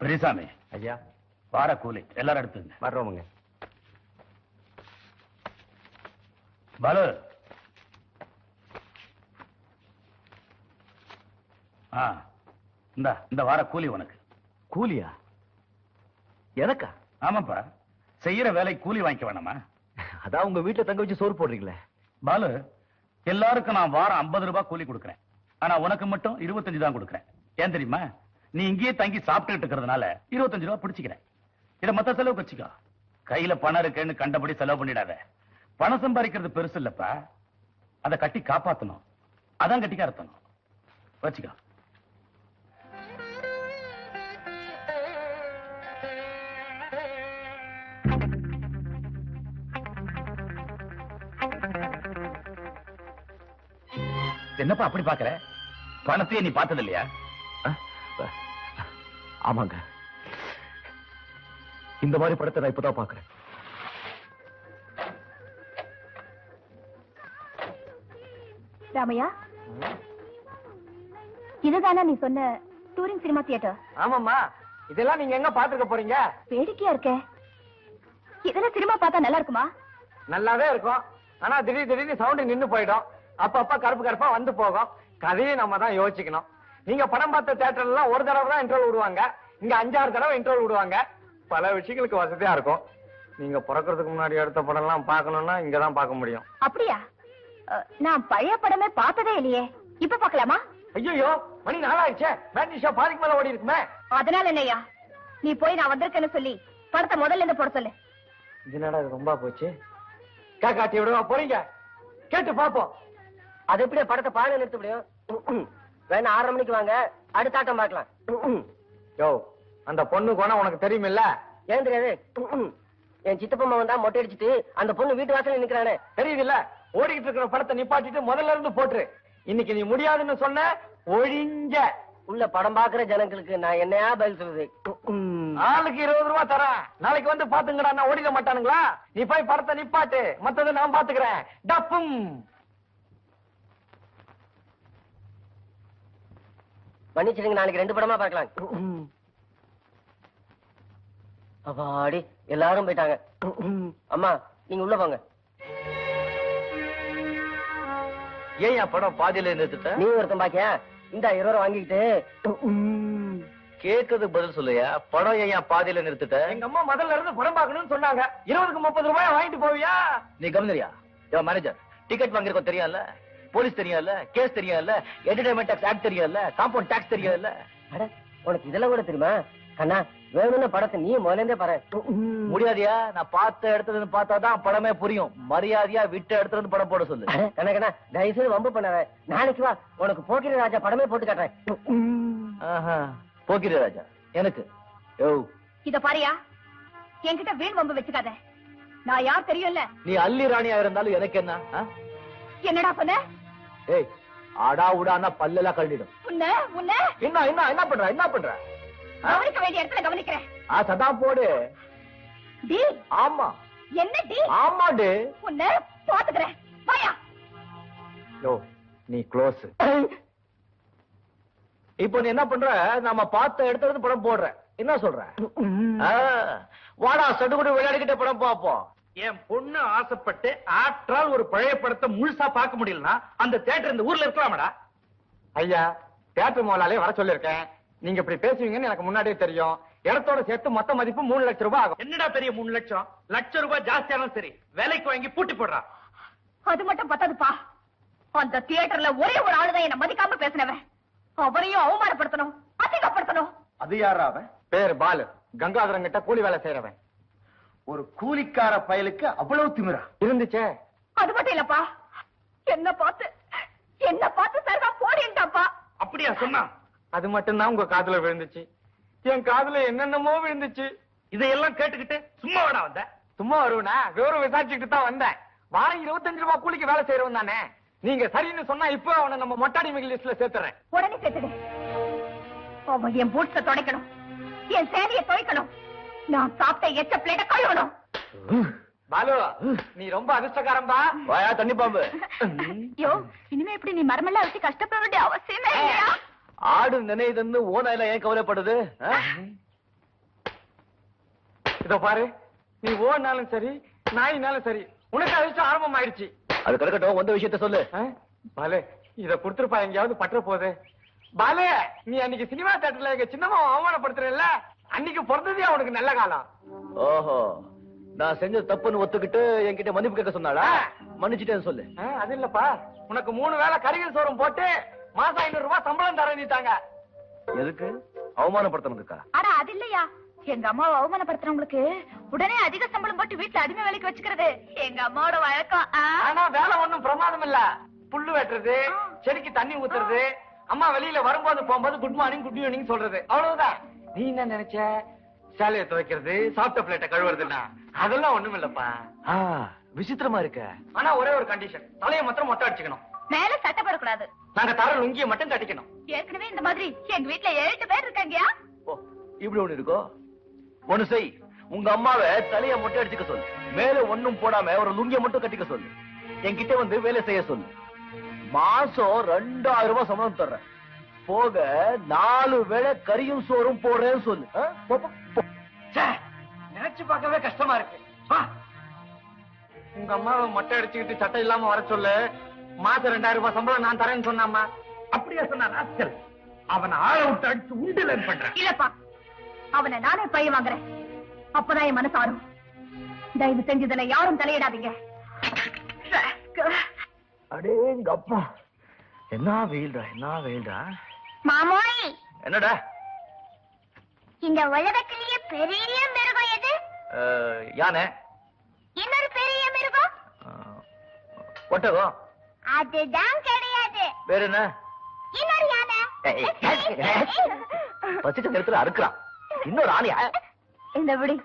பெரியசாமி ஐயா. வார கூலி. எல்லாரும் எடுத்துங்க. வர்றோமுங்க. பாலு. ஆ இந்த இந்த வார கூலி உனக்கு. கூலியா? எனக்கா? ஆமாப்பா. செய்யற வேலை கூலி வாங்கிக்க வேணாமா? அதான் உங்க வீட்டுல தங்க வச்சு சோறு போடுறீங்களே. பாலு எல்லாருக்கும் நான் வாரம் 50 ரூபாய் கூலி கொடுக்கறேன். ஆனா உனக்கு மட்டும் 25 தான் கொடுக்கறேன். ஏன் தெரியுமா? நீ இங்கேயே தங்கி சாப்பிட்டுட்டு இருக்கிறதுனால இருபத்தஞ்சு ரூபா பிடிச்சிக்கிறேன். இத மத்த செலவு வச்சுக்கோ. கையில பணம் இருக்குன்னு கண்டபடி செலவு பண்ணிடாத. பணம் சம்பாதிக்கிறது பெருசு இல்லப்பா. அதை கட்டி காப்பாத்தணும். அதான் கட்டிக்காரத்தணும் வச்சுக்கோ. என்னப்பா அப்படி பாக்குற பணத்தையே நீ பார்த்தது இல்லையா ஆமாங்க. இந்த மாதிரி படத்தை நான் இப்பதான் பாக்குறேன் ராமையா? இதுதானா நீ சொன்ன டூரிங் சினிமா தியேட்டர் ஆமாம்மா. இதெல்லாம் நீங்க எங்க பாத்துக்க போறீங்க? வேடிக்கையா இருக்கே. இதெல்லாம் சினிமா பார்த்தா நல்லா இருக்குமா? நல்லாவே இருக்கும். ஆனா திடீர் திடீர்னு சவுண்ட் நின்னு போயிடும். அப்பப்ப கருப்பு கருப்பா வந்து போகும். கதையை நம்ம தான் யோசிக்கணும். நீங்க படம் பார்த்த தியேட்டர்ல எல்லாம் ஒரு தடவை தான் இன்டர்வல் விடுவாங்க. இங்க அஞ்சாறு தடவை இன்டர்வல் விடுவாங்க. பல விஷயங்களுக்கு வசதியா இருக்கும். நீங்க பிறக்கிறதுக்கு முன்னாடி எடுத்த படம் எல்லாம் பார்க்கணும்னா இங்க தான் பார்க்க முடியும். அப்படியா? நான் பழைய படமே பார்த்ததே இல்லையே. இப்ப பார்க்கலாமா? ஐயோ மணி நாளாயிடுச்சே பேட்டரி ஷோ பாதிக்கு மேல ஓடி இருக்குமே. அதனால என்னய்யா நீ போய் நான் வந்திருக்கேன்னு சொல்லி படத்தை முதல்ல இருந்து போட சொல்லு. என்னடா இது ரொம்ப போச்சு? காக்காட்டி விடுவா போறீங்க. கேட்டு பாப்போம் அது எப்படி படத்தை பாட நிறுத்த முடியும். வேணா ஆறரை மணிக்கு வாங்க. அடுத்த ஆட்டம் பார்க்கலாம். யோ அந்த பொண்ணு குணம் உனக்கு தெரியுமில்ல? ஏன் தெரியாது? என் சித்தப்பா மகன் தான் மொட்டை அடிச்சிட்டு அந்த பொண்ணு வீட்டு வாசல்ல நிக்கிறானே. தெரியுதுல்ல? ஓடிக்கிட்டு இருக்கிற படத்தை நிப்பாட்டிட்டு முதல்ல இருந்து போட்டுரு. இன்னைக்கு நீ முடியாதுன்னு சொன்ன ஒழிஞ்ச. உள்ள படம் பாக்குற ஜனங்களுக்கு நான் என்னையா பதில் சொல்றது? நாளைக்கு இருபது ரூபா தரேன். நாளைக்கு வந்து பாத்துங்கடா நான் ஓடிட மாட்டானுங்களா? நீ போய் படத்தை நிப்பாட்டு. மத்ததை நான் பாத்துக்கிறேன் டப்பும். மன்னிச்சிடுங்க நாளைக்கு ரெண்டு படமா பார்க்கலாம். அப்பாடி எல்லாரும் போயிட்டாங்க. அம்மா நீங்க உள்ள போங்க. ஏன் படம் பாதியில நிறுத்திட்ட? நீ ஒருத்தன் பாக்கியா? இந்த இருபது ரூபா வாங்கிக்கிட்டு கேட்கறதுக்கு பதில் சொல்லுயா? படம் ஏன் பாதியில நிறுத்திட்ட? எங்க அம்மா முதல்ல இருந்து படம் பார்க்கணும்னு சொன்னாங்க. இருபதுக்கு முப்பது ரூபாய் வாங்கிட்டு போவியா? நீ கவனிரியா யோ மேனேஜர் டிக்கெட் வாங்கிருக்கோம் தெரியும்ல? போலீஸ் தெரியும்ல கேஸ் தெரியும்ல என்டர்டைன்மெண்ட் டாக்ஸ் ஆக்ட் தெரியும்ல காம்பவுண்ட் டாக்ஸ் தெரியும்ல அட உனக்கு இதெல்லாம் கூட தெரியுமா? கண்ணா வேணும்னு படத்தை நீ முதல்ல இருந்தே பாரு. முடியாதியா? நான் பார்த்த இடத்துல இருந்து பார்த்தாதான் படமே புரியும். மரியாதையா விட்ட இடத்துல இருந்து படம் போட சொல்லு. கண்ணா கண்ணா தயவு செய்து வம்பு பண்ணாத. நாளைக்கு வா உனக்கு போக்கிரி ராஜா படமே போட்டு காட்டுறேன். ஆஹா போக்கிரி ராஜா எனக்கு. யோ. இத பாரியா என்கிட்ட வீண் வம்பு வச்சுக்காத. நான் யார் தெரியும்ல? நீ அல்லி ராணியா இருந்தாலும் எனக்கு என்ன? என்னடா சொன்ன ஏய் ஆடா உடான்னா பல்லெல்லாம் கழட்டிடும். உன்ன உன்ன? என்ன என்ன என்ன பண்ற என்ன பண்ற? கவனிக்க வேண்டிய இடத்துல கவனிக்கிறேன். ஆ சதா போடு. டி ஆமா. என்ன டி ஆமாடு உன்ன பாத்துக்கிறேன் வாயா. யோ நீ க்ளோஸ் இப்போ நீ என்ன பண்ற? நாம பார்த்த இடத்துல படம் போடுற. என்ன சொல்ற? வாடா சடுகுடு விளையாடிக்கிட்ட படம் பார்ப்போம். என் பொண்ணு ஆசைப்பட்டு ஆற்றால் ஒரு பழைய படத்தை முழுசா பார்க்க முடியலனா அந்த தியேட்டர் இந்த ஊர்ல இருக்கலாமடா. ஐயா தியேட்டர் முதலாளே வர சொல்லிருக்கேன் நீங்க இப்படி பேசுவீங்கன்னு எனக்கு முன்னாடியே தெரியும். இடத்தோட சேர்த்து மொத்த மதிப்பு மூணு லட்சம் ரூபாய் ஆகும். என்னடா பெரிய மூணு லட்சம்? லட்சம் ரூபாய் ஜாஸ்தியானாலும் சரி விலைக்கு வாங்கி பூட்டி போடுறா. அது மட்டும் பத்தாதுப்பா. அந்த தியேட்டர்ல ஒரே ஒரு ஆளுதான் என்ன மதிக்காம பேசினவன். அவரையும் அவமானப்படுத்தணும் அதிகப்படுத்தணும் அது யாரா அவன்? பேர் பாலு. கங்காதரன் கிட்ட கூலி வேலை செய்யறவன் ஒரு கூலிக்கார பயலுக்கு அவ்வளவு திமிரா. இருந்துச்சே. அது மட்டும் இல்லப்பா. என்ன பார்த்து என்ன பார்த்து சரிவா போடின்ட்டாப்பா. அப்படியா சொன்னா? அது மட்டும்தான் உங்க காதுல விழுந்துச்சு. என் காதுல என்னென்னமோ விழுந்துச்சு. இதையெல்லாம் கேட்டுக்கிட்டு சும்மா வேணா வந்த. சும்மா வருவனா? விவரம் விசாரிச்சுக்கிட்டு தான் வந்தேன். வாரம் இருபத்தஞ்சு ரூபாய் கூலிக்கு வேலை செய்யறவன் தானே. நீங்க சரின்னு சொன்னா இப்போ அவனை நம்ம மொட்டாடி லிஸ்ட்ல சேர்த்துறேன். உடனே சேர்த்துடு. அவன் என் பூட்ஸ துடைக்கணும். என் சேலையை துவைக்கணும். நான் சாப்பிட்ட எச்ச பிளேட்ட கழுவணும். பாலு நீ ரொம்ப அதிர்ஷ்டக்காரன்பா வாயா தண்ணி பாம்பு. யோ இனிமே இப்படி நீ மரமெல்லாம் வச்சு கஷ்டப்பட வேண்டிய அவசியமே இல்லையா? ஆடு நினைதுன்னு ஓனாயில ஏன் கவலைப்படுது? இதோ பாரு நீ ஓடினாலும் சரி நாயினாலும் சரி உனக்கு அதிர்ஷ்டம் ஆரம்பம் ஆயிடுச்சு அது கிடக்கட்டும் வந்த விஷயத்த சொல்லு? பாலு இத கொடுத்துருப்பா எங்கேயாவது பற்ற போகுது. பாலு நீ அன்னைக்கு சினிமா தேட்டர்ல எங்க சின்னம்மா அவமானப்படுத்துறல அன்னைக்கு பிறந்ததே அவனுக்கு நல்ல காலம். ஓஹோ நான் செஞ்ச தப்புன்னு ஒத்துக்கிட்டு என்கிட்ட மன்னிப்பு கேட்க சொன்னாளா? மன்னிச்சிட்டேன்னு சொல்லு. அது இல்லப்பா. உனக்கு மூணு வேளை கறிகள் சோறும் போட்டு மாசம் ஐநூறு ரூபாய் சம்பளம் தரணிட்டாங்க எதுக்கு? அவமானப்படுத்தினதுக்கா? ஆனா அது இல்லையா? எங்க அம்மாவை அவமானப்படுத்துறவங்களுக்கு உடனே அதிக சம்பளம் போட்டு வீட்டுல அடிமை வேலைக்கு வச்சுக்கிறது. எங்க அம்மாவோட வழக்கம்? ஆனா வேலை ஒண்ணும் பிரமாதம் இல்ல. புல்லு வெட்டுறது செடிக்கு தண்ணி ஊத்துறது அம்மா வெளியில வரும்போது போகும்போது குட் மார்னிங் குட் ஈவினிங் சொல்றது. அவ்வளவுதான். நீ என்ன நினைச்ச? சேலைய துவைக்கிறது சாப்பிட்ட பிளேட்டை கழுவுறதுன்னா அதெல்லாம் ஒண்ணும் இல்லப்பா. ஆ, விசித்திரமா இருக்க. ஆனா ஒரே ஒரு கண்டிஷன் தலையை மாத்திரம் மொட்டை அடிச்சுக்கணும். மேல சட்டை போடக்கூடாது. நாங்க தர லுங்கிய மட்டும் கட்டிக்கணும். ஏற்கனவே இந்த மாதிரி எங்க வீட்டுல ஏழு பேர் இருக்காங்கயா? ஓ, இப்படி ஒண்ணு இருக்கோ? ஒண்ணு செய். உங்க அம்மாவை தலைய மொட்டை அடிச்சுக்க சொல்லு. மேல ஒண்ணும் போடாம ஒரு லுங்கிய மட்டும் கட்டிக்க சொல்லு. என்கிட்ட வந்து வேலை செய்ய சொல்லு. மாசம் ரெண்டாயிரம் ரூபாய் சம்பளம் தர்றேன். போக நாலு வேளை கறியும் சோறும் போடுறேன்னு சொல்லு. நினைச்சு பார்க்கவே கஷ்டமா இருக்கு. உங்க அம்மாவை மொட்டை அடிச்சுக்கிட்டு சட்டை இல்லாம வர சொல்லு மாசம் ரெண்டாயிரம் ரூபாய் சம்பளம் நான் தரேன்னு சொன்னாமா அப்படியே சொன்னா அவனை ஆள விட்டு அடிச்சு உண்டுலன்னு பண்றேன் இல்லப்பா அவனை நானே பழி வாங்குறேன். அப்பதான் என் மனசு ஆறும். தயவு செஞ்சு இதுல யாரும் தலையிடாதீங்க. அடே எங்க அப்பா என்ன வெயில்டா என்ன வெயில்டா? மாமோய் என்னடா? இந்த உலகத்திலேயே பெரிய மிருகம் எது? யானை. இன்னொரு பெரிய மிருகம்? ஒட்டகம். அதுதான் கிடையாது. வேற என்ன? இன்னொரு யானை. பசிச்ச நேரத்துல அறுக்குறான். இன்னொரு ஆணியா? இந்த விடி.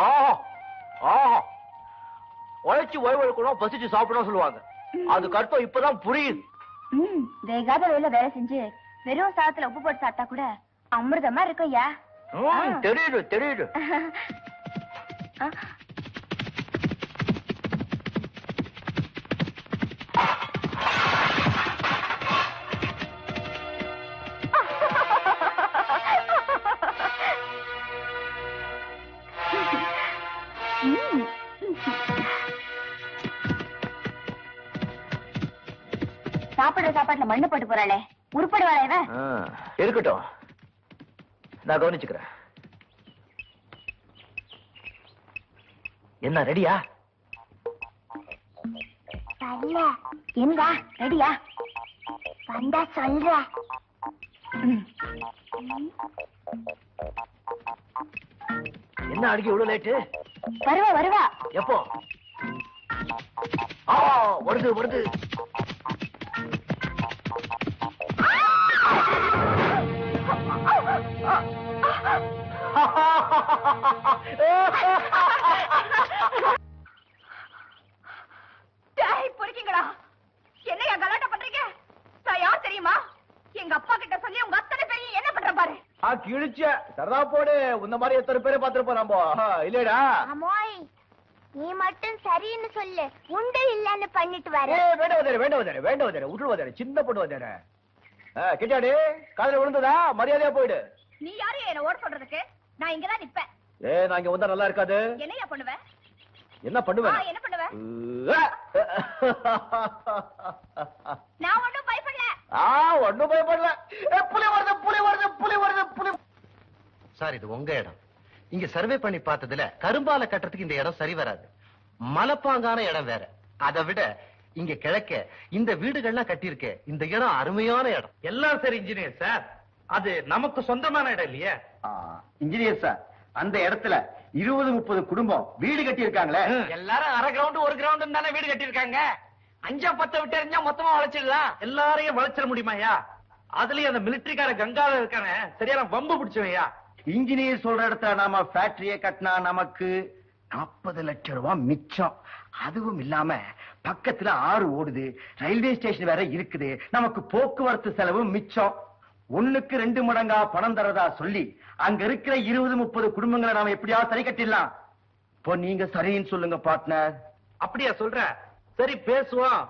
ஆஹா ஆஹா. உழைச்சு ஓய்வு எடுக்கணும் பசிச்சு சாப்பிடணும் சொல்லுவாங்க. அதுக்கு அர்த்தம் இப்பதான் புரியுது. ம் வேகாத வேலை வேலை செஞ்சு வெறும் சாதத்துல உப்பு போட்டு சாப்பிட்டா கூட அமிர்தமா இருக்கும் ம், தெரியுது தெரியுது. சாப்பிடுற சாப்பாட்டுல மண்ணு போட்டு போறாளே. உருப்படுவாளே இவ? இருக்கட்டும். நான் கவனிச்சுக்கிறேன். என்ன ரெடியா? வரல. எங்க ரெடியா? வந்தா சொல்ற. என்ன அடிக்க இவ்வளவு லேட்டு வருவா வருவா. எப்போ? ஆ வருது பொறுக்கீங்களா என்னையா கலாட்டா பண்றீங்க? நான் யார் தெரியுமா? எங்க அப்பா கிட்ட சொல்லி உங்க அத்தனை பேரையும் என்ன பண்ற பாரு? ஆ கிழிச்ச. சரதா போடு. உன்ன மாதிரி எத்தனை பேரை பார்த்திருப்போம் நம்ம. ஆ, இல்லையடா. அம்மாய் நீ மட்டும் சரின்னு சொல்லு. உண்டு இல்லன்னு பண்ணிட்டு ஏ வேண்ட வந்தாரு வேண்ட வந்தாரு வேண்ட வந்தாரு விட்டு வந்தாரு சின்ன பொண்ணு வந்தாரு கிட்டாடி காதுல விழுந்ததா? மரியாதையா போயிடு. நீ யாரு? என்ன ஓட சொல்றதுக்கு? நான் இங்கதான் நிப்பேன். ஏ நான் இங்க வந்தா நல்லா இருக்காது. என்னையா பண்ணுவ? என்ன பண்ணுவேன் என்ன பண்ணுவ? ஆ. நான் ஒண்ணும் பயப்படல. ஆ ஒண்ணும் பயப்படல. புலி வருது புலி வருது புலி வருது புலி சார் இது உங்க இடம். இங்க சர்வே பண்ணி பார்த்ததுல கரும்பால கட்டுறதுக்கு இந்த இடம் சரி வராது. மலைப்பாங்கான இடம் வேற. அதை விட இங்க கிழக்க இந்த வீடுகள்லாம் கட்டியிருக்கே இந்த இடம் அருமையான இடம். எல்லாம் சரி இன்ஜினியர் சார். அது நமக்கு சொந்தமான இடம் இல்லையே? Engineer sir. அந்த இடத்துல இருபது முப்பது குடும்பம் வீடு கட்டி இருக்காங்களே எல்லாரும் அரை கிரவுண்ட் ஒரு கிரவுண்ட் தானே வீடு கட்டியிருக்காங்க. அஞ்சா பத்த விட்டு எறிஞ்சா மொத்தமா வளைச்சிடலாம் எல்லாரையும் வளைச்சிட முடியுமாயா அதுலயும் அந்த மிலிட்டரிக்கார கங்கால இருக்கானே சரியான வம்பு பிடிச்சவையா இன்ஜினியர் சொல்ற இடத்துல நாம ஃபேக்டரிய கட்டினா நமக்கு நாற்பது லட்சம் ரூபாய் மிச்சம். அதுவும் இல்லாம பக்கத்துல ஆறு ஓடுது. ரயில்வே ஸ்டேஷன் வேற இருக்குது. நமக்கு போக்குவரத்து செலவு மிச்சம். ஒண்ணுக்கு ரெண்டு மடங்கா பணம் தரதா சொல்லி அங்க இருக்கிற இருபது முப்பது குடும்பங்களை நாம எப்படியாவது சரி கட்டிடலாம். இப்போ நீங்க சரின்னு சொல்லுங்க பார்ட்னர் அப்படியா சொல்ற? சரி பேசுவோம்.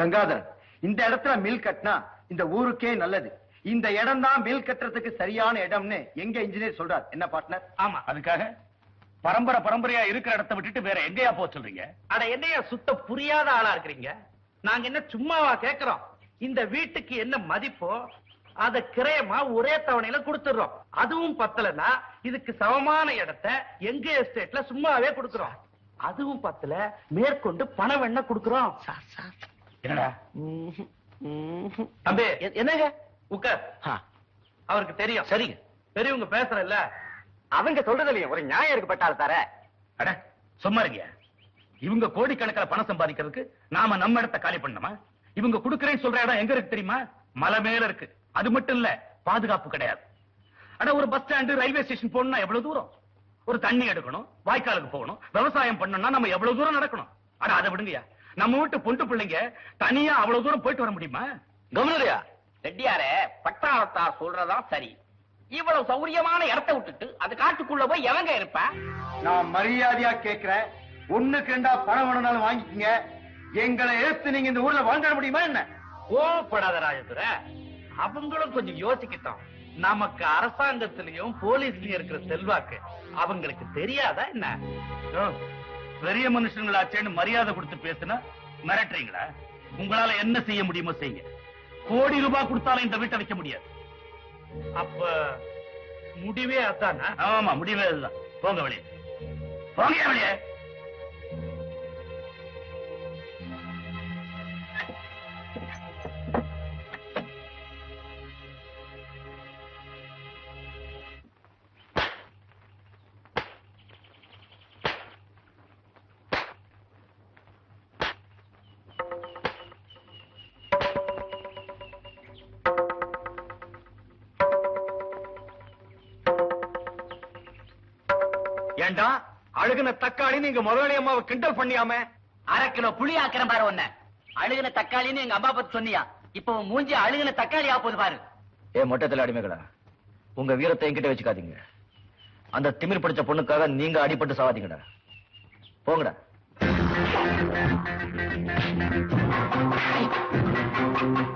கங்காதர் இந்த இடத்துல மில் கட்டினா இந்த ஊருக்கே நல்லது. இந்த இடம் தான் மில் கட்டுறதுக்கு சரியான இடம்னு எங்க இன்ஜினியர் சொல்றார். என்ன பார்ட்னர் ஆமா. அதுக்காக பரம்பரை பரம்பரையா இருக்கிற இடத்தை விட்டுட்டு வேற எங்கேயா போக சொல்றீங்க? அட என்னையா சுத்த புரியாத ஆளா இருக்கிறீங்க? நாங்க என்ன சும்மாவா கேக்குறோம்? இந்த வீட்டுக்கு என்ன மதிப்போ அத கிரயமா ஒரே தவணையில கொடுத்துடுறோம். அதுவும் பத்தலன்னா இதுக்கு சமமான இடத்தை எங்க எஸ்டேட்ல சும்மாவே கொடுக்குறோம். அதுவும் பத்தல மேற்கொண்டு பணம் வேணா கொடுக்குறோம். என்னடா? தம்பி. என்னங்க? உட்கார் அவருக்கு தெரியும். சரிங்க. பெரியவங்க பேசுறல்ல. அவங்க சொல்றதுலயும் ஒரு நியாயம் இருக்கு பட்டாள் தார அட சும்மா இருங்க. இவங்க கோடிக்கணக்கில் பணம் சம்பாதிக்கிறதுக்கு நாம நம்ம இடத்தை காலி பண்ணணுமா? இவங்க குடுக்கறேன்னு சொல்ற இடம் எங்க இருக்கு தெரியுமா? மலை மேல இருக்கு. அது மட்டும் இல்ல பாதுகாப்பு கிடையாது. அட ஒரு பஸ் ஸ்டாண்டு ரயில்வே ஸ்டேஷன் போகணும்னா எவ்வளவு தூரம்? ஒரு தண்ணி எடுக்கணும் வாய்க்காலுக்கு போகணும் விவசாயம் பண்ணணும்னா நம்ம எவ்வளவு தூரம் நடக்கணும்? அட அதை விடுங்கயா நம்ம வீட்டு பொண்டு பிள்ளைங்க தனியா அவ்வளவு தூரம் போயிட்டு வர முடியுமா? கவர்னரியா ரெட்டியாரே பட்டாளத்தார் சொல்றதா சரி. இவ்வளவு சௌரியமான இடத்தை விட்டுட்டு அது காட்டுக்குள்ள போய் எவங்க இருப்ப? நான் மரியாதையா கேக்குறேன். ஒண்ணுக்கு ரெண்டா பணம் வேணும்னாலும் வாங்கிக்கங்க. எங்களை எடுத்து நீங்க இந்த ஊர்ல வாழ்ந்துட முடியுமா என்ன? கோவப்படாத ராஜதுரை. அவங்களும் கொஞ்சம் யோசிக்கட்டும். நமக்கு அரசாங்கத்திலயும் போலீஸ்லயும் இருக்கிற செல்வாக்கு அவங்களுக்கு தெரியாதா என்ன? பெரிய மனுஷங்களாச்சேன்னு மரியாதை கொடுத்து பேசுனா மிரட்டுறீங்களா? உங்களால என்ன செய்ய முடியுமோ செய்யுங்க. கோடி ரூபாய் கொடுத்தாலும் இந்த வீட்டை வைக்க முடியாது. அப்ப முடிவே அதானா? ஆமா முடிவே அதுதான். போங்க வெளியே. போங்க வெளியே. அழுகின தக்காளி நீங்க முதலாளி அம்மாவை கிண்டல் பண்ணியாம அரை கிலோ புளி ஆக்கிரம் பாரு ஒன்ன அழுகின தக்காளின்னு எங்க அம்மா பத்தி சொன்னியா? இப்போ மூஞ்சி அழுகின தக்காளி ஆ போது பாரு. ஏ மொட்டத்தில் அடிமைகளா? உங்க வீரத்தை என்கிட்ட வச்சுக்காதீங்க. அந்த திமிர் பிடிச்ச பொண்ணுக்காக நீங்க அடிபட்டு சாவாதீங்கடா. போங்கடா. Thank you.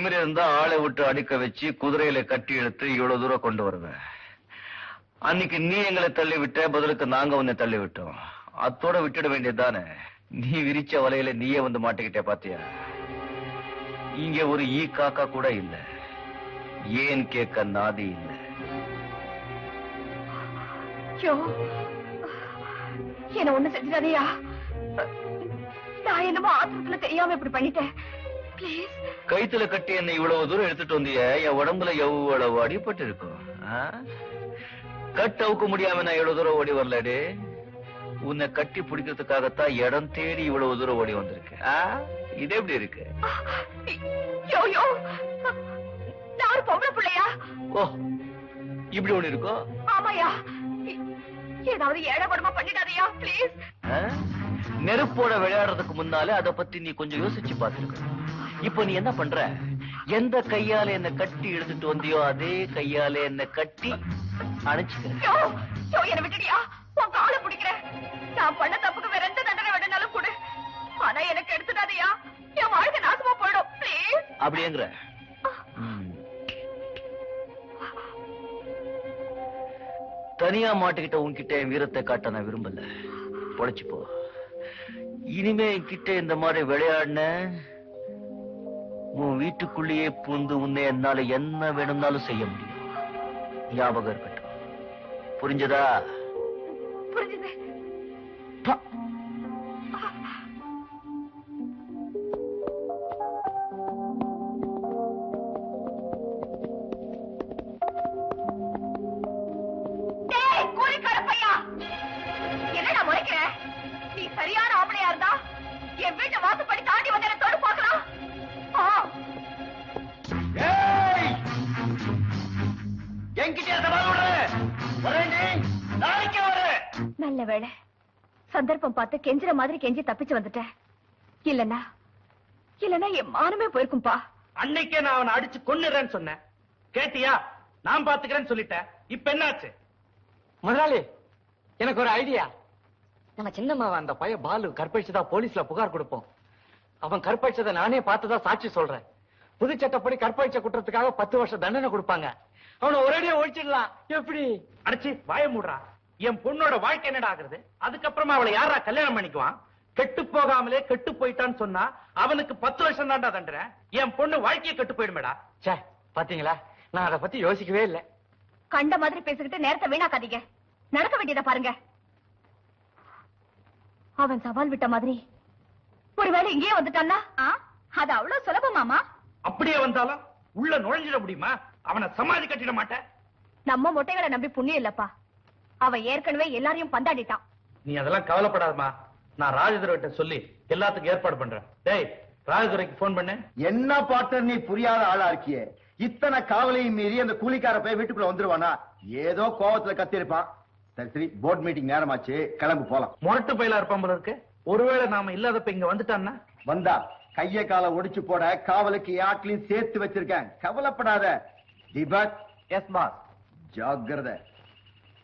திமிரு இருந்தா ஆளை விட்டு அடிக்க வச்சு குதிரையில கட்டி எடுத்து இவ்வளவு தூரம் கொண்டு வருவேன் அன்னைக்கு நீ எங்களை தள்ளி விட்ட பதிலுக்கு நாங்க உன்னை தள்ளி விட்டோம் அத்தோட விட்டுட வேண்டியதுதானே? நீ விரிச்ச வலையில நீயே வந்து மாட்டிக்கிட்ட பாத்தியா? இங்க ஒரு ஈ காக்கா கூட இல்ல. ஏன் கேட்க நாதி இல்ல. என்ன ஒண்ணு செஞ்சிடாதயா? நான் என்னமோ ஆத்திரத்துல தெரியாம இப்படி பண்ணிட்டேன். கைத்துல கட்டி என்ன இவ்வளவு தூரம் எடுத்துட்டு வந்திய என் உடம்புல எவ்வளவு அடிபட்டு இருக்கும்? கட்டு அவுக்க முடியாம நான் இவ்வளவு தூரம் ஓடி வரலடே. உன்னை கட்டி பிடிக்கிறதுக்காகத்தான் இடம் தேடி இவ்வளவு தூரம் ஓடி வந்திருக்கேன்? இது எப்படி இருக்கு? நான் ஒரு பொம்பளை பிள்ளையா? ஓ இப்படி ஒண்ணு இருக்கோ? ஆமாயா ஏதாவது குடும்பம் பண்ணிடாதயா ப்ளீஸ்? நெருப்போட விளையாடுறதுக்கு முன்னாலே அத பத்தி நீ கொஞ்சம் யோசிச்சு பார்த்திருக்க இப்போ நீ என்ன பண்ற? எந்த கையால என்ன கட்டி எடுத்துட்டு வந்தியோ அதே கையால என்ன கட்டி அணைச்சுக்கிற யோ யோ என்ன விட்டுடியா உன் காலை பிடிக்கிறேன். நான் பண்ண தப்புக்கு வேற எந்த தண்டனை வேணும்னாலும் கொடு. ஆனா எனக்கு எடுத்துடாதயா. என் வாழ்க்கை நாசமா போயிடும். ப்ளீஸ் அப்படியேங்கிற. தனியா மாட்டிக்கிட்ட உன்கிட்ட என் வீரத்தை காட்ட நான் விரும்பல. பொழைச்சு போ. இனிமே என்கிட்ட இந்த மாதிரி விளையாடின உன் வீட்டுக்குள்ளேயே பூந்து உன்னை என்னால என்ன வேணும்னாலும் செய்ய முடியும். ஞாபகம் இருக்கட்டும். புரிஞ்சதா? என்கிட்ட சவால் விடுற வரேன் நாளைக்கு வரேன் நல்ல வேளை. சந்தர்ப்பம் பார்த்து கெஞ்சுற மாதிரி கெஞ்சி தப்பிச்சு வந்துட்டேன். இல்லனா இல்லனா என் மானமே போயிருக்கும்பா. அன்னைக்கே நான் அவனை அடிச்சு கொன்னுறேன்னு சொன்னேன். கேட்டியா? நான் பாத்துக்கிறேன்னு சொல்லிட்டேன். இப்ப என்னாச்சு? முதலாளி எனக்கு ஒரு ஐடியா. நம்ம சின்னம்மாவை அந்த பைய பாலு கற்பழிச்சதா போலீஸ்ல புகார் கொடுப்போம். அவன் கற்பழிச்சதை நானே பார்த்ததா சாட்சி சொல்றேன். புது சட்டப்படி கற்பழிச்ச குற்றத்துக்காக பத்து வருஷம் தண்டனை கொடுப்பாங்க. அவனை ஒரேடியா ஒழிச்சிடலாம். எப்படி? அடிச்சு வாய மூடுறா. என் பொண்ணோட வாழ்க்கை என்னடா ஆகுறது? அதுக்கப்புறமா அவளை யாரா கல்யாணம் பண்ணிக்குவான்? கெட்டு போகாமலே கெட்டு போயிட்டான்னு சொன்னா அவனுக்கு பத்து வருஷம் தான்டா தண்டுறேன் என் பொண்ணு வாழ்க்கையை கெட்டு போயிடுமேடா. ச்சே பாத்தீங்களா? நான் அதை பத்தி யோசிக்கவே இல்லை. கண்ட மாதிரி பேசிக்கிட்டு நேரத்தை வீணாக்காதீங்க. நடக்க வேண்டியதை பாருங்க. அவன் சவால் விட்ட மாதிரி. ஒருவேளை இங்கேயே வந்துட்டான்னா? ஆ, அது அவ்வளவு சுலபமாமா அப்படியே வந்தாலும் உள்ள நுழைஞ்சிட முடியுமா? அவனை சமாதி கட்டிட மாட்டேன். நம்ம மொட்டைகளை நம்பி புண்ணியம் இல்லப்பா. அவன் ஏற்கனவே எல்லாரையும் பந்தாடிட்டான். நீ அதெல்லாம் கவலைப்படாதமா நான் ராஜதுரை கிட்ட சொல்லி எல்லாத்துக்கும் ஏற்பாடு பண்றேன். டேய் ராஜதுரைக்கு போன் பண்ணு. என்ன பார்ட்னர் நீ புரியாத ஆளா இருக்கியே? இத்தனை காவலையும் மீறி அந்த கூலிக்கார போய் வீட்டுக்குள்ள வந்துருவானா? ஏதோ கோவத்துல கத்திருப்பான் சரி சரி போர்ட் மீட்டிங் நேரமாச்சு. கிளம்பு போலாம். முரட்டு பயிலா இருப்பான் போல இருக்கு. ஒருவேளை நாம இல்லாதப்ப இங்க வந்துட்டான்னா? வந்தா கைய காலை ஒடிச்சு போட காவலுக்கு யாட்லையும் சேர்த்து வச்சிருக்கேன். கவலைப்படாத. தீபக் எஸ் பாஸ் ஜாக்கிரதை.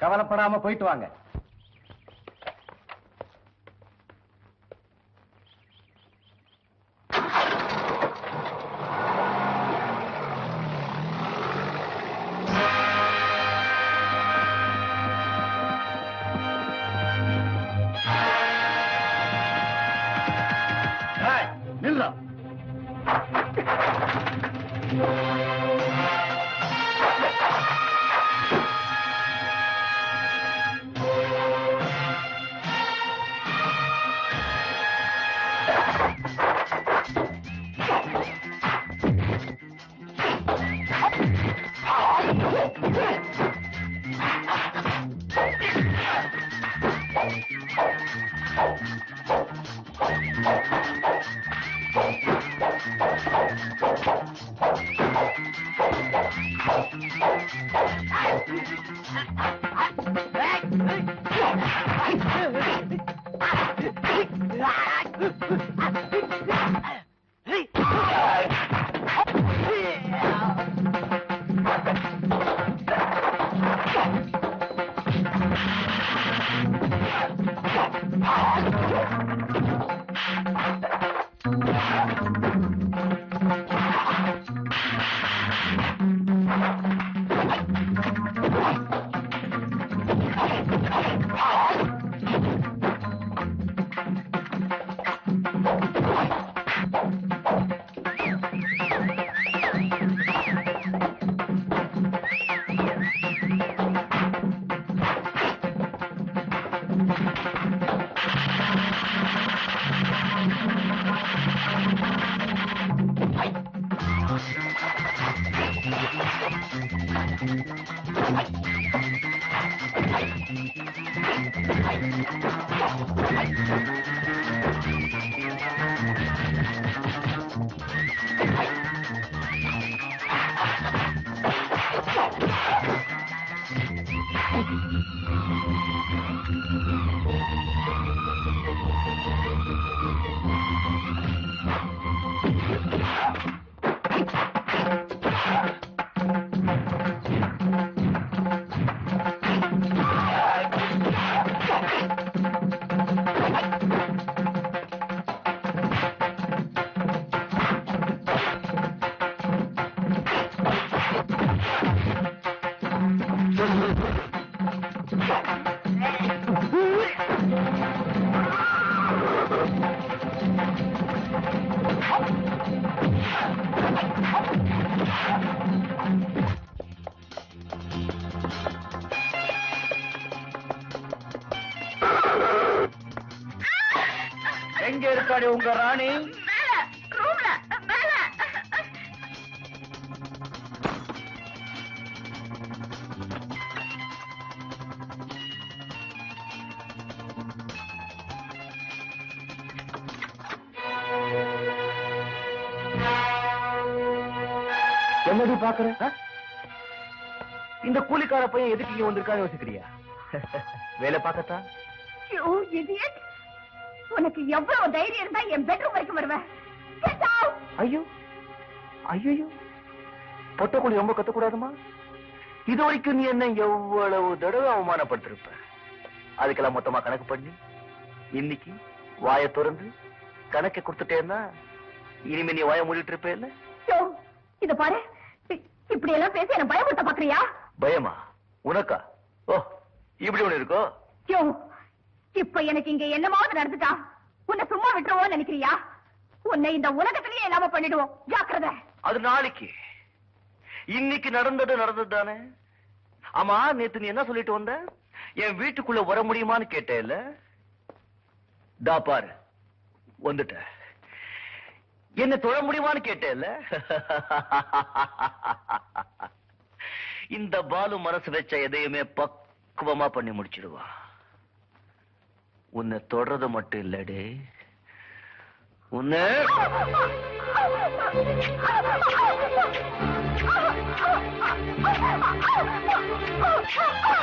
கவலைப்படாம போயிட்டு வாங்க. ராணி. என்னடி பாக்குற? இந்த கூலிக்கார பையன் எதுக்கு இங்க வந்திருக்கான்னு யோசிக்கிறியா? வேலை பார்க்கத்தான் உனக்கு எவ்வளவு தைரியம் இருந்தா என் பெட்ரூம் வரைக்கும் வருவேன்! ஐயோ ஐயோ பொட்டக்குழி ரொம்ப கத்தக்கூடாதுமா? இது வரைக்கும் நீ என்ன எவ்வளவு தடவை அவமானப்படுத்திருப்ப? அதுக்கெல்லாம் மொத்தமா கணக்கு பண்ணி இன்னைக்கு வாயை திறந்து கணக்கை கொடுத்துட்டேன்னா இனிமே நீ வாயை மூடிட்டு இருப்ப இல்ல யோ, இத பாரு. இப்படி எல்லாம் பேசி என்ன பயமுறுத்த பாக்குறியா? பயமா? உனக்கா? ஓ இப்படி ஒண்ணு இருக்கோ? இப்ப எனக்கு இங்க என்னமாவது நடந்துட்டா? உன்னை சும்மா விட்டுருவோம் நினைக்கிறியா? உன்னை இந்த உலகத்திலேயே இல்லாம பண்ணிடுவோம். ஜாக்கிரத. அது நாளைக்கு. இன்னைக்கு நடந்தது நடந்தது தானே ஆமா நேத்து நீ என்ன சொல்லிட்டு வந்த? என் வீட்டுக்குள்ள வர முடியுமான்னு கேட்டேல்ல? தா பாரு. வந்துட்ட. என்ன தொழ முடியுமான்னு கேட்டேல்ல? இந்த பாலு மனசு வச்ச எதையுமே பக்குவமா பண்ணி முடிச்சிடுவான் உன்னை தொடறது மட்டும் இல்லடி. உன்னை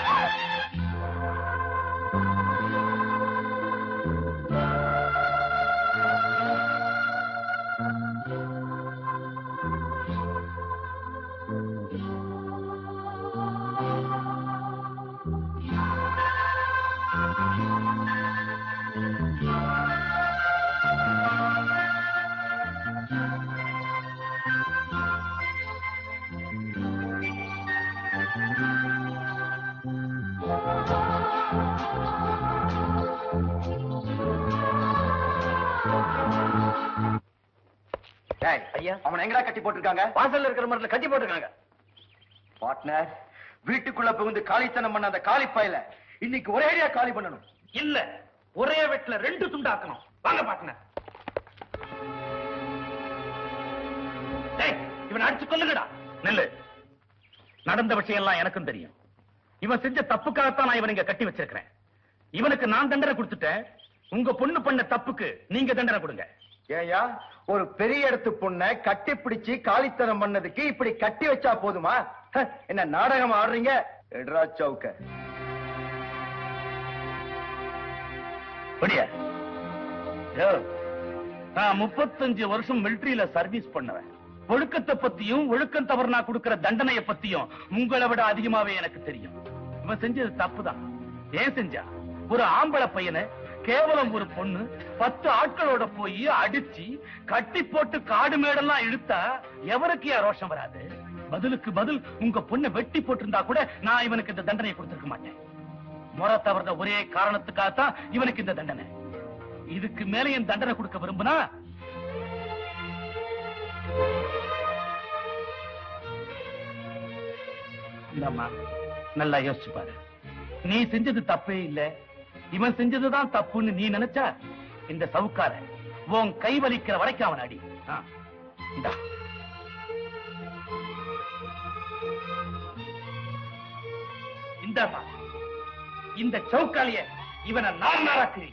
அவனை எங்கடா கட்டி போட்டிருக்காங்க? வாசல்ல இருக்கிற மரத்துல கட்டி போட்டிருக்காங்க. பார்ட்னர் வீட்டுக்குள்ள புகுந்து காலித்தனம் பண்ண அந்த காலி பயல இன்னைக்கு ஒரேடியா காலி பண்ணணும். இல்ல ஒரே வெட்டுல ரெண்டு துண்டாக்கணும் வாங்க பாட்டின டேய் இவனை அடிச்சு கொல்லுங்கடா. நில்லு. நடந்த விஷயம் எல்லாம் எனக்கும் தெரியும். இவன் செஞ்ச தப்புக்காகத்தான் நான் இவனை இங்க கட்டி வச்சிருக்கிறேன். இவனுக்கு நான் தண்டனை கொடுத்துட்டேன். உங்க பொண்ணு பண்ண தப்புக்கு நீங்க தண்டனை கொடுங்க. ஏயா ஒரு பெரிய இடத்து பொண்ண கட்டி பிடிச்சு காலித்தனம் பண்ணதுக்கு இப்படி கட்டி வச்சா போதுமா? என்ன நாடகம் ஆடுறீங்க? எட்ரா சவுக்க. நான் முப்பத்தஞ்சு வருஷம் மிலிட்டரியில சர்வீஸ் பண்ணவன். ஒழுக்கத்தை பத்தியும் ஒழுக்கம் தவறு நான் கொடுக்கிற தண்டனைய பத்தியும் உங்களை விட அதிகமாவே எனக்கு தெரியும். இவன் செஞ்சது தப்புதான். ஏன் செஞ்சா? ஒரு ஆம்பளை பையனை கேவலம் ஒரு பொண்ணு பத்து ஆட்களோட போய் அடிச்சு கட்டி போட்டு காடு மேடெல்லாம் இழுத்தா எவருக்கு ஏன் ரோஷம் வராது? பதிலுக்கு பதில் உங்க பொண்ணை வெட்டி போட்டிருந்தா கூட நான் இவனுக்கு இந்த தண்டனை கொடுத்திருக்க மாட்டேன். முறை தவறத ஒரே காரணத்துக்காகத்தான் இவனுக்கு இந்த தண்டனை. இதுக்கு மேல என் தண்டனை கொடுக்க விரும்புனா? நல்லா யோசிச்சு பாரு. நீ செஞ்சது தப்பே இல்லை. இவன் செஞ்சதுதான் தப்புன்னு நீ நினைச்சா? இந்த சவுக்கார உன் கை வலிக்கிற வரைக்கும் அவன் அடி. இந்தா. இந்த சவுக்காலிய இவனை நான் நாராக்கிறி.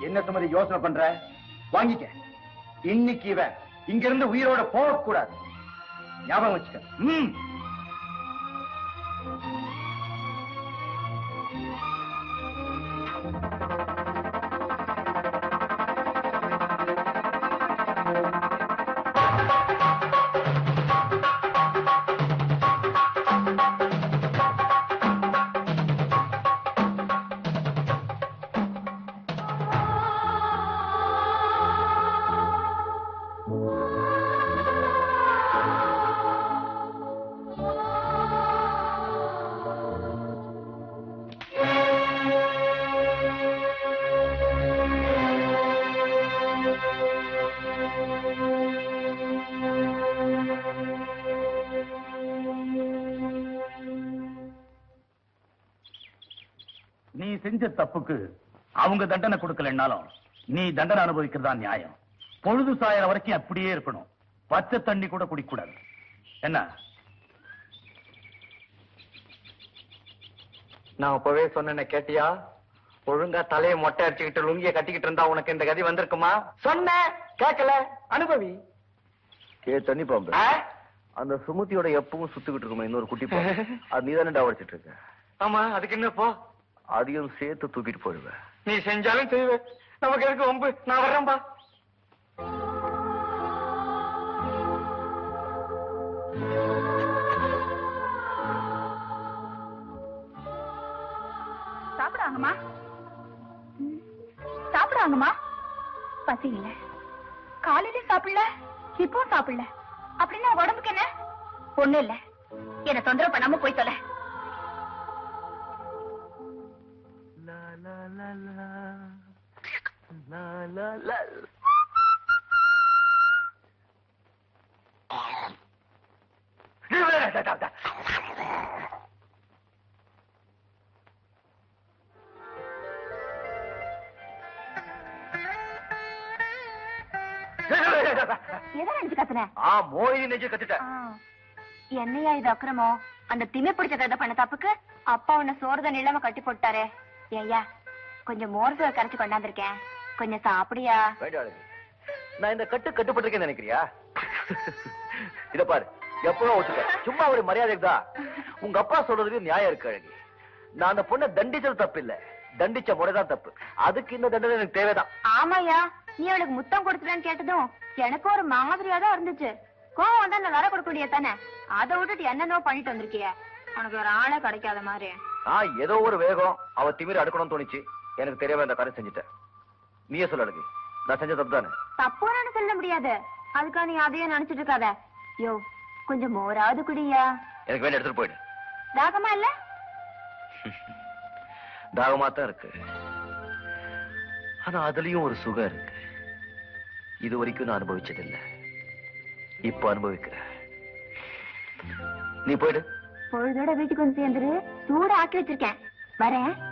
என்ன சுமதி யோசனை பண்ற? வாங்கிக்க. இன்னைக்கு இவன் இங்க இருந்து உயிரோட போக கூடாது ஞாபகம் வச்சுக்க. செஞ்ச தப்புக்கு அவங்க தண்டனை கொடுக்கலன்னாலும் நீ தண்டனை அனுபவிக்கிறதா நியாயம். பொழுது சாயற வரைக்கும் அப்படியே இருக்கணும். பச்சை தண்ணி கூட குடிக்க கூடாது என்ன? நான் அப்பவே சொன்னேன்னு கேட்டியா? ஒழுங்கா தலையை மொட்டை அடிச்சுக்கிட்டு லுங்கிய கட்டிக்கிட்டு இருந்தா உனக்கு இந்த கதி வந்திருக்குமா? சொன்னேன் கேட்கல அனுபவி. ஏ தண்ணி பாம்பு? அந்த சுமதியோட எப்பவும் சுத்துக்கிட்டு இருக்குமே இன்னொரு குட்டி பாம்பு. அது நீ தானே டாவடிச்சிட்டு இருக்க? ஆமா அதுக்கு என்ன போ அதையும் சேர்த்து தூக்கிட்டு போயிடுவேன். நீ செஞ்சாலும் செய்வே. நமக்கு எதுக்கு வம்பு? நான் வர்றேன்பா சாப்பிடுவாங்கம்மா ம், சாப்பிடுவாங்கம்மா பசி இல்ல. காலையிலயும் சாப்பிடல இப்பவும் சாப்பிடல. அப்படின்னா உடம்புக்கு என்ன? ஒண்ணு இல்ல. என்ன தொந்தரவு பண்ணாம போய் தொலை. ஆ மோயினி நெஞ்சு கத்துட்டேன் என்னையா இது அக்கிரமம் அந்த திமி பிடிச்ச கதை பண்ண தப்புக்கு அப்பா உன்னை சோறு தண்ணி இல்லாம கட்டி போட்டாரே. ஐயா கொஞ்சம் மோர் சோறு கரைச்சு கொண்டாந்துருக்கேன். கொஞ்சம் சாப்பிடியா. நான் இந்த கட்டு கட்டுப்பட்டிருக்கேன்னு நினைக்கிறியா? இத பாரு எப்பவும் ஒத்துக்க. சும்மா ஒரு மரியாதைக்கு தான் உங்க அப்பா சொல்றதுலயும் நியாயம் இருக்கு அழகி. நான் அந்த பொண்ணை தண்டிச்சது தப்பு இல்ல தண்டிச்ச முறைதான் தப்பு. அதுக்கு இந்த தண்டனை எனக்கு தேவைதான். ஆமாயா நீ அவளுக்கு முத்தம் கொடுத்துட்டான்னு கேட்டதும் எனக்கு ஒரு மாதிரியா தான் இருந்துச்சு. கோவம் வந்தா நான் வர கொடுக்க முடியாது தானே? அதை விட்டுட்டு என்னென்னோ பண்ணிட்டு வந்திருக்கிய. உனக்கு ஒரு ஆளே கிடைக்காத மாதிரி. நான் ஏதோ ஒரு வேகம் அவ திமிர அடுக்கணும்னு தோணுச்சு. எனக்கு தெரியவே அந்த காரியம் செஞ்சுட்டேன். நீயே சொல்ல அழகி. நான் செஞ்ச தப்பு தானே? தப்புன்னு சொல்ல முடியாது. அதுக்காக நீ அதையே நினைச்சிட்டு இருக்காத. யோ கொஞ்சம் மோராவது குடியா. எனக்கு வேண்டிய எடுத்துட்டு போயிடு. தாகமா இல்ல? தாகமா தான் இருக்கு. ஆனா அதுலயும் ஒரு சுகம் இருக்கு. இது வரைக்கும் நான் அனுபவிச்சதில்லை. இப்ப அனுபவிக்கிறேன். நீ போயிடு. பொழுதோட வீட்டுக்கு வந்து சேர்ந்துரு. சூட ஆக்கி வச்சிருக்கேன். வரேன்.